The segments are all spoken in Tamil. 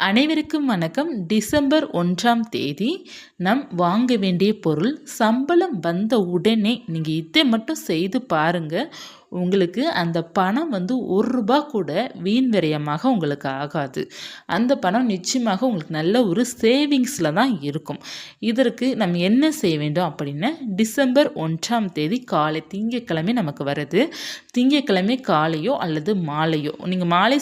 அனைவருக்கும் வணக்கம். டிசம்பர் ஒன்றாம் தேதி நம் வாங்க வேண்டிய பொருள் சம்பளம் வந்த உடனே நீங்கள் இதை மட்டும் செய்து பாருங்கள் உங்களுக்கு அந்த பணம் வந்து ஒரு ரூபா கூட வீண் விரயமாக உங்களுக்கு ஆகாது. அந்த பணம் நிச்சயமாக உங்களுக்கு நல்ல ஒரு சேவிங்ஸில் தான் இருக்கும். இதற்கு நம்ம என்ன செய்ய வேண்டும் அப்படின்னா டிசம்பர் ஒன்றாம் தேதி காலை திங்கக்கிழமை நமக்கு வருது திங்கக்கிழமை காலையோ அல்லது மாலையோ. நீங்கள் மாலை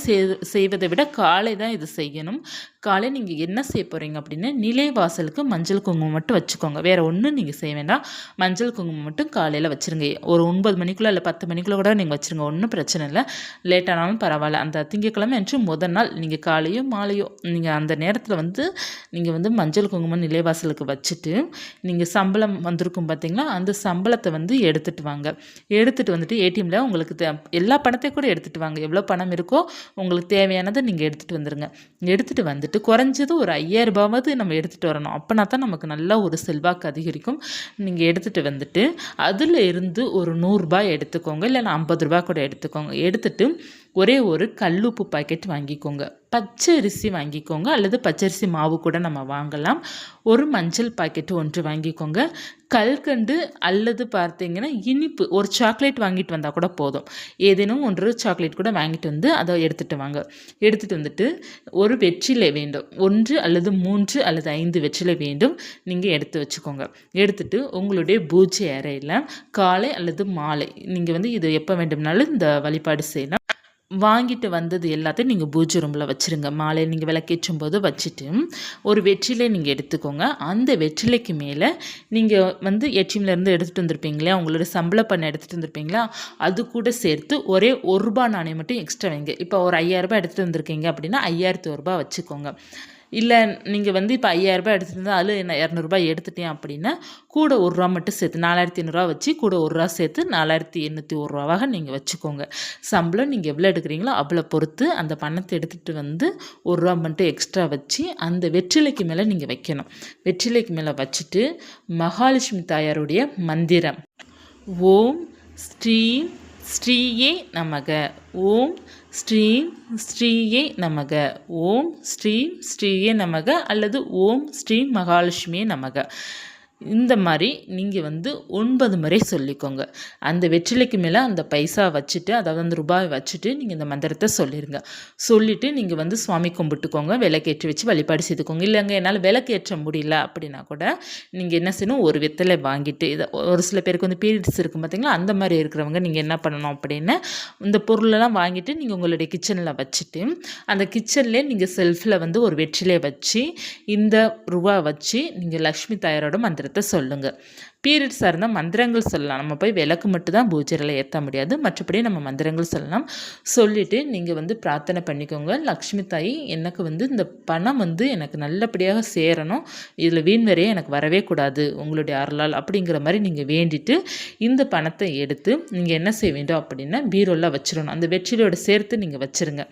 செய்வதை விட காலை தான் இது செய்யணும். காலை நீங்கள் என்ன செய்ய போகிறீங்க அப்படின்னா நிலைவாசலுக்கு மஞ்சள் குங்குமம் மட்டும் வச்சுக்கோங்க. வேறு ஒன்றும் நீங்கள் செய்ய வேண்டாம். மஞ்சள் குங்குமம் மட்டும் காலையில் வச்சுருங்க. ஒரு ஒன்பது மணிக்குள்ளே இல்லை பத்து மணிக்குள்ளே கூட நீங்கள் வச்சுருங்க. ஒன்றும் பிரச்சனை இல்லை. லேட்டானாலும் பரவாயில்ல. அந்த திங்கக்கிழமை அன்று முதல் நாள் நீங்கள் காலையோ மாலையோ நீங்கள் அந்த நேரத்தில் வந்து நீங்கள் வந்து மஞ்சள் குங்குமம் நிலைவாசலுக்கு வச்சுட்டு நீங்கள் சம்பளம் வந்திருக்கும் பார்த்தீங்களா அந்த சம்பளத்தை வந்து எடுத்துகிட்டு வாங்க. எடுத்துகிட்டு வந்துட்டு ஏடிஎம்மில் உங்களுக்கு தே எல்லா பணத்தையும் கூட எடுத்துகிட்டு வாங்க. எவ்வளோ பணம் இருக்கோ உங்களுக்கு தேவையானதை நீங்கள் எடுத்துகிட்டு வந்துடுங்க எடுத்துகிட்டு வந்துட்டு வந்துட்டு குறைஞ்சது ஒரு ஐயாயிரரூபாவது நம்ம எடுத்துகிட்டு வரணும். அப்போனா தான் நமக்கு நல்ல ஒரு செல்வாக்கு அதிகரிக்கும். நீங்கள் எடுத்துகிட்டு வந்துட்டு அதில் இருந்து ஒரு நூறுரூபா எடுத்துக்கோங்க. இல்லைன்னா ஐம்பது ரூபா கூட எடுத்துக்கோங்க. எடுத்துகிட்டு ஒரே ஒரு கல்லுப்பு பாக்கெட் வாங்கிக்கோங்க. பச்சை அரிசி வாங்கிக்கோங்க. அல்லது பச்சரிசி மாவு கூட நம்ம வாங்கலாம். ஒரு மஞ்சள் பாக்கெட்டு ஒன்று வாங்கிக்கோங்க. கல்கண்டு அல்லது பார்த்தீங்கன்னா இனிப்பு. ஒரு சாக்லேட் வாங்கிட்டு வந்தால் கூட போதும். ஏதேனும் ஒன்று சாக்லேட் கூட வாங்கிட்டு வந்து அதை எடுத்துகிட்டு வாங்க. எடுத்துகிட்டு வந்துட்டு ஒரு வெற்றிலை வேண்டும். ஒன்று அல்லது மூன்று அல்லது ஐந்து வெற்றிலை வேண்டும். நீங்கள் எடுத்து வச்சுக்கோங்க. எடுத்துட்டு உங்களுடைய பூஜை அறையில் காலை அல்லது மாலை. நீங்கள் வந்து இது எப்போ வேண்டும்னாலும் இந்த வழிபாடு செய்யலாம். வாங்கிட்டு வந்தது எல்லாத்தையும் நீங்கள் பூஜை ரூமில் வச்சுருங்க. மாலை நீங்கள் விளக்கேற்றும் போது வச்சுட்டு ஒரு வெற்றிலை நீங்கள் எடுத்துக்கோங்க. அந்த வெற்றிலைக்கு மேலே நீங்கள் வந்து ஏடிஎம்லேருந்து எடுத்துகிட்டு வந்திருப்பீங்களா உங்களோட சம்பள பண்ண எடுத்துகிட்டு வந்திருப்பீங்களா அது கூட சேர்த்து ஒரே ஒரு ரூபா நாணயம் மட்டும் எக்ஸ்ட்ரா வைங்க. இப்போ ஒரு ஐயாயிரரூபா எடுத்துகிட்டு வந்திருக்கீங்க அப்படின்னா ஐயாயிரத்து ஒரு ரூபா வச்சுக்கோங்க. இல்லை நீங்கள் வந்து இப்போ ஐயாயிரரூபா எடுத்துருந்தா அதில் என்ன இரநூறுபா எடுத்துட்டேன் அப்படின்னா கூட ஒரு ரூபா மட்டும் சேர்த்து நாலாயிரத்தி ஐநூறுரூவா வச்சு கூட ஒரு ரூபா சேர்த்து நாலாயிரத்தி எண்ணூற்றி ஒரு ரூபாவாக நீங்கள் வச்சுக்கோங்க. சம்பளம் நீங்கள் எவ்வளோ எடுக்கிறீங்களோ அவ்வளோ பொறுத்து அந்த பணத்தை எடுத்துகிட்டு வந்து ஒரு ரூபா மட்டும் எக்ஸ்ட்ரா வச்சு அந்த வெற்றிலைக்கு மேலே நீங்கள் வைக்கணும். வெற்றிலைக்கு மேலே வச்சுட்டு மகாலட்சுமி தாயாருடைய மந்திரம். ஓம் ஸ்ரீம் ஸ்ரீயே நமக. ஓம் ஸ்ரீம் ஸ்ரீயே நமக. ஓம் ஸ்ரீம் ஸ்ரீயே நமக அல்லது ஓம் ஸ்ரீம் மகாலட்சுமியே நமக. இந்த மாதிரி நீங்கள் வந்து ஒன்பது முறை சொல்லிக்கோங்க. அந்த வெற்றிலைக்கு மேலே அந்த பைசா வச்சுட்டு அதாவது அந்த ரூபாய் வச்சுட்டு நீங்கள் இந்த மந்திரத்தை சொல்லிடுங்க சொல்லிவிட்டு நீங்கள் வந்து சுவாமி கும்பிட்டுக்கோங்க விளக்கேற்றி வச்சு வழிபாடு செய்துக்கோங்க. இல்லைங்க என்னால் விளக்கேற்ற முடியல அப்படின்னா கூட நீங்கள் என்ன செய்யணும்? ஒரு வெத்தலை வாங்கிட்டு இதை ஒரு சில பேருக்கு வந்து பீரியட்ஸ் இருக்கும் பார்த்திங்களா அந்த மாதிரி இருக்கிறவங்க நீங்கள் என்ன பண்ணணும் அப்படின்னு இந்த பொருளெல்லாம் வாங்கிட்டு நீங்கள் உங்களுடைய கிச்சனில் வச்சுட்டு அந்த கிச்சன்லேயே நீங்கள் செல்ஃபில் வந்து ஒரு வெற்றிலையை வச்சு இந்த ரூபா வச்சு நீங்கள் லக்ஷ்மி தாயாரோட மந்திரத்தை மந்திரத்தை சொல்லுங்கள் பீரியட்ஸாக இருந்தால் மந்திரங்கள் சொல்லலாம். நம்ம போய் விளக்கு மட்டும் தான் பூஜையில் ஏற்ற முடியாது. மற்றபடி நம்ம மந்திரங்கள் சொல்லலாம். சொல்லிவிட்டு நீங்கள் வந்து பிரார்த்தனை பண்ணிக்கோங்க. லக்ஷ்மி தாய் எனக்கு வந்து இந்த பணம் வந்து எனக்கு நல்லபடியாக சேரணும். இதில் வீண் வரையே எனக்கு வரவே கூடாது. உங்களுடைய அருளால் அப்படிங்கிற மாதிரி நீங்கள் வேண்டிட்டு இந்த பணத்தை எடுத்து நீங்கள் என்ன செய்ய வேண்டும் அப்படின்னா பீரோலாம் வச்சிடணும். அந்த வெற்றிலையோட சேர்த்து நீங்கள் வச்சுருங்க.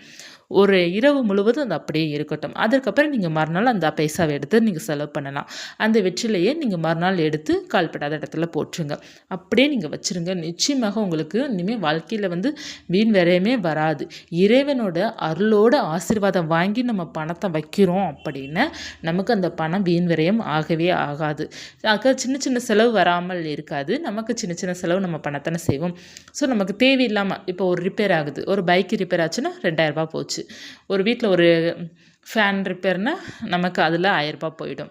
ஒரு இரவு முழுவதும் அது அப்படியே இருக்கட்டும். அதற்கப்புறம் நீங்கள் மறுநாள் அந்த பைசாவை எடுத்து நீங்கள் செலவு பண்ணலாம். அந்த வெற்றிலையே நீங்கள் மறுநாள் எடுத்து கால்படாத இடத்துல போட்டுருங்க. அப்படியே நீங்கள் வச்சுருங்க. நிச்சயமாக உங்களுக்கு இனிமேல் வாழ்க்கையில் வந்து வீண் விரையுமே வராது. இறைவனோட அருளோட ஆசீர்வாதம் வாங்கி நம்ம பணத்தை வைக்கிறோம் அப்படின்னு நமக்கு அந்த பணம் வீண் விரயம் ஆகவே ஆகாது. ஆக சின்ன சின்ன செலவு வராமல் இருக்காது. நமக்கு சின்ன சின்ன செலவு நம்ம பணத்தானே செய்வோம். ஸோ நமக்கு தேவையில்லாமல் இப்போ ஒரு ரிப்பேர் ஆகுது. ஒரு பைக்கு ரிப்பேர் ஆச்சுன்னா ரெண்டாயிரரூபா போச்சு. ஒரு வீட்டில் ஒரு ஃபேன் ரிப்பேர்னால் நமக்கு அதில் ஆயிரரூபா போயிடும்.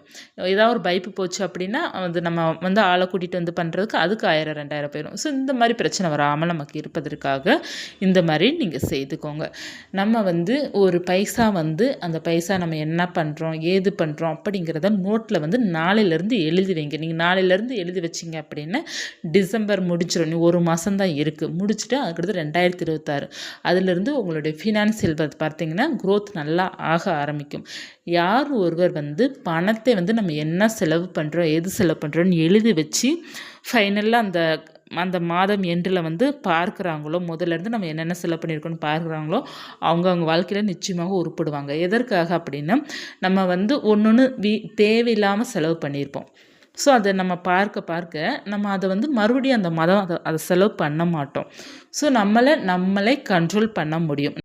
ஏதாவது ஒரு பைப்பு போச்சு அப்படின்னா அது நம்ம வந்து ஆளை கூட்டிகிட்டு வந்து பண்ணுறதுக்கு அதுக்கு ஆயிரம் ரெண்டாயிரம் போயிடும். ஸோ இந்த மாதிரி பிரச்சனை வராமல் நமக்கு இருப்பதற்காக இந்த மாதிரி நீங்கள் செய்துக்கோங்க. நம்ம வந்து ஒரு பைசா வந்து அந்த பைசா நம்ம என்ன பண்ணுறோம் ஏது பண்ணுறோம் அப்படிங்கிறத நோட்டில் வந்து நாளையிலேருந்து எழுதி வைங்க. நீங்கள் நாளையிலேருந்து எழுதி வச்சிங்க அப்படின்னா டிசம்பர் முடிச்சிடும் நீ ஒரு மாதம் தான் இருக்குது முடிச்சுட்டு அதுக்கடுத்து ரெண்டாயிரத்தி இருபத்தாறு. அதுலேருந்து உங்களுடைய ஃபினான்சியல் பார்த்தீங்கன்னா க்ரோத் நல்லா ஆக ஆரம்பிக்கும். யார் ஒருவர் வந்து பணத்தை வந்து நம்ம என்ன செலவு பண்ணுறோம் எது செலவு பண்ணுறோன்னு எழுதி வச்சு ஃபைனலாக அந்த அந்த மாதம் எண்டில் வந்து பார்க்குறாங்களோ முதல்லேருந்து நம்ம என்னென்ன செலவு பண்ணியிருக்கோன்னு பார்க்குறாங்களோ அவங்க அவங்க வாழ்க்கையில் நிச்சயமாக உருப்படுவாங்க. எதற்காக அப்படின்னா நம்ம வந்து ஒன்று ஒன்று வீ தேவையில்லாமல் செலவு பண்ணியிருப்போம். ஸோ அதை நம்ம பார்க்க பார்க்க நம்ம அதை வந்து மறுபடியும் அந்த மதம் அதை அதை செலவு பண்ண மாட்டோம். ஸோ நம்மளை நம்மளே கண்ட்ரோல் பண்ண முடியும்.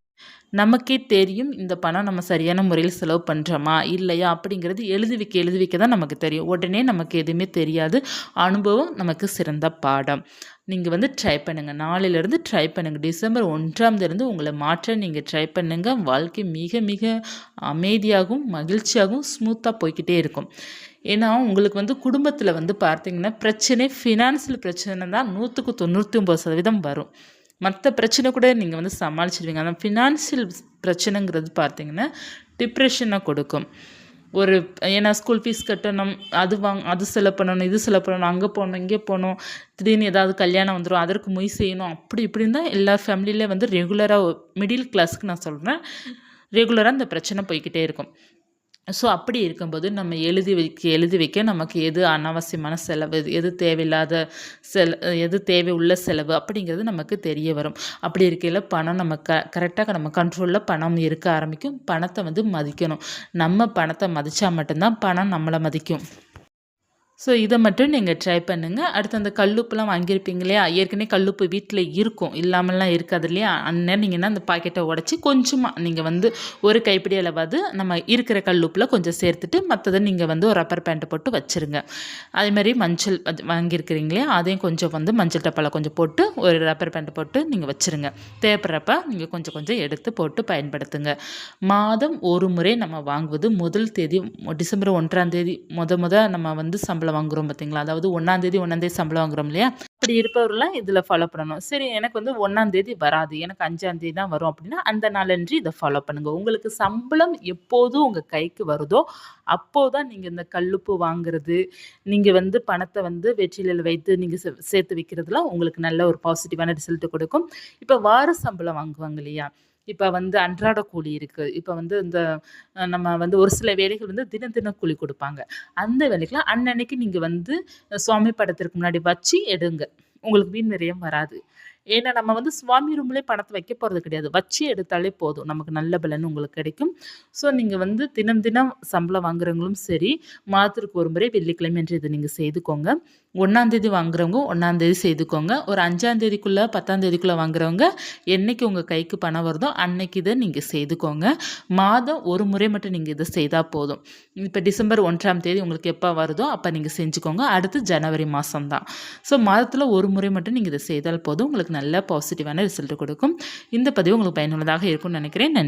நமக்கே தெரியும் இந்த பணம் நம்ம சரியான முறையில் செலவு பண்ணுறோமா இல்லையா அப்படிங்கிறது எழுதி வைக்க எழுதி வைக்க தான் நமக்கு தெரியும். உடனே நமக்கு எதுவுமே தெரியாது. அனுபவம் நமக்கு சிறந்த பாடம். நீங்கள் வந்து ட்ரை பண்ணுங்கள் நாளையிலேருந்து ட்ரை பண்ணுங்கள் டிசம்பர் ஒன்றாம் தேதி உங்களை மாற்ற நீங்கள் ட்ரை பண்ணுங்கள் வாழ்க்கை மிக மிக அமைதியாகவும் மகிழ்ச்சியாகவும் ஸ்மூத்தாக போய்கிட்டே இருக்கும். ஏன்னா உங்களுக்கு வந்து குடும்பத்தில் வந்து பார்த்தீங்கன்னா பிரச்சனை ஃபினான்சியல் பிரச்சனை தான் நூற்றுக்கு தொண்ணூற்றி ஒம்பது சதவீதம் வரும். மற்ற பிரச்சனை கூட நீங்கள் வந்து சமாளிச்சிடுவீங்க ஆனால் ஃபினான்ஷியல் பிரச்சனைங்கிறது பார்த்தீங்கன்னா டிப்ரெஷனை கொடுக்கும். ஒரு ஏன்னா ஸ்கூல் ஃபீஸ் கட்டணும் அது வாங் அது செலவு பண்ணணும் இது செலவு பண்ணணும் அங்கே போகணும் இங்கே போகணும் திடீர்னு ஏதாவது கல்யாணம் வந்துடும் அதற்கு மொய் செய்யணும் அப்படி இப்படின்னு தான் எல்லா ஃபேமிலியிலே வந்து ரெகுலராக மிடில் கிளாஸுக்கு நான் சொல்கிறேன் ரெகுலராக அந்த பிரச்சனை போய்கிட்டே இருக்கும். ஸோ அப்படி இருக்கும்போது நம்ம எழுதி வைக்க எழுதி வைக்க நமக்கு எது அனாவசியமான செலவு எது தேவையில்லாத செல எது தேவை உள்ள செலவு அப்படிங்கிறது நமக்கு தெரிய வரும். அப்படி இருக்கையில் பணம் நம்ம க கரெக்டாக நம்ம கண்ட்ரோலில் பணம் இருக்க ஆரம்பிக்கும். பணத்தை வந்து மதிக்கணும். நம்ம பணத்தை மதித்தா மட்டும்தான் பணம் நம்மளை மதிக்கும். ஸோ இதை மட்டும் நீங்கள் ட்ரை பண்ணுங்கள் அடுத்து அந்த கல்லுப்புலாம் வாங்கியிருப்பீங்க இல்லையா? ஏற்கனவே கல்லுப்பு வீட்டில் இருக்கும். இல்லாமல்லாம் இருக்காது இல்லையா? அந்நேரம் நீங்கன்னா அந்த பாக்கெட்டை உடச்சி கொஞ்சமாக நீங்கள் வந்து ஒரு கைப்பிடி அளவாவது நம்ம இருக்கிற கல்லுப்பில் கொஞ்சம் சேர்த்துட்டு மற்றதை நீங்கள் வந்து ஒரு ரப்பர் பேண்ட்டை போட்டு வச்சுருங்க. அதேமாதிரி மஞ்சள் வாங்கியிருக்கிறீங்களே அதையும் கொஞ்சம் வந்து மஞ்சள் டப்பாவில் கொஞ்சம் போட்டு ஒரு ரப்பர் பேண்ட்டை போட்டு நீங்கள் வச்சுருங்க. தேவைப்படுறப்ப நீங்கள் கொஞ்சம் கொஞ்சம் எடுத்து போட்டு பயன்படுத்துங்க. மாதம் ஒரு முறை நம்ம வாங்குவது முதல் தேதி டிசம்பர் ஒன்றாம் தேதி. முத முத நம்ம வந்து சம்பளம் சம்பளம் வாங்குகிறோம் பார்த்தீங்களா அதாவது ஒன்றாந்தேதி ஒன்றாந்தேதி சம்பளம் வாங்குறோம் இல்லையா? அப்படி இருப்பவர்களாம் இதில் ஃபாலோ பண்ணணும். சரி எனக்கு வந்து ஒன்றாந்தேதி வராது. எனக்கு அஞ்சாந்தேதி தான் வரும் அப்படின்னா அந்த நாளன்று இதை ஃபாலோ பண்ணுங்கள் உங்களுக்கு சம்பளம் எப்போதும் உங்கள் கைக்கு வருதோ அப்போது தான் நீங்கள் இந்த கல்லுப்பு வாங்குறது நீங்கள் வந்து பணத்தை வந்து வெற்றிலையில் வைத்து நீங்கள் சேர்த்து வைக்கிறதுலாம் உங்களுக்கு நல்ல ஒரு பாசிட்டிவான ரிசல்ட்டு கொடுக்கும். இப்போ வார சம்பளம் வாங்குவாங்க இல்லையா? இப்போ வந்து அன்றாட கூலி இருக்குது இப்போ வந்து இந்த நம்ம வந்து ஒரு சில வேலைகள் வந்து தினம் தினம் கூலி கொடுப்பாங்க. அந்த வேலைக்கெலாம் அன்னன்னைக்கு நீங்கள் வந்து சுவாமி படத்திற்கு முன்னாடி வச்சு எடுங்க. உங்களுக்கு வீண் நிறையம் வராது. ஏன்னா நம்ம வந்து சுவாமி ரூம்லேயே பணத்தை வைக்க போகிறது கிடையாது. வச்சு எடுத்தாலே போதும். நமக்கு நல்ல பலன் உங்களுக்கு கிடைக்கும். ஸோ நீங்கள் வந்து தினம் தினம் சம்பளம் வாங்குறவங்களும் சரி மாதத்திற்கு ஒரு முறை வெள்ளிக்கிழமை என்று இதை நீங்கள் செய்துக்கோங்க. ஒன்றாந்தேதி வாங்குறவங்க ஒன்றாந்தேதி செய்துக்கோங்க. ஒரு அஞ்சாந்தேதிக்குள்ளே பத்தாந்தேதிக்குள்ளே வாங்குறவங்க என்றைக்கு உங்கள் கைக்கு பணம் வருதோ அன்னைக்கு இதை நீங்கள் செய்துக்கோங்க. மாதம் ஒரு முறை மட்டும் நீங்கள் இதை செய்தால் போதும். இப்போ டிசம்பர் ஒன்றாம் தேதி உங்களுக்கு எப்போ வருதோ அப்போ நீங்கள் செஞ்சுக்கோங்க. அடுத்து ஜனவரி மாதம் தான். ஸோ மாதத்தில் ஒரு முறை மட்டும் நீங்கள் இதை செய்தால் போதும். உங்களுக்கு நல்ல பாசிட்டிவான ரிசல்ட் கொடுக்கும். இந்த பதிவு உங்களுக்கு பயனுள்ளதாக இருக்கும்னு நினைக்கிறேன். நன்றி.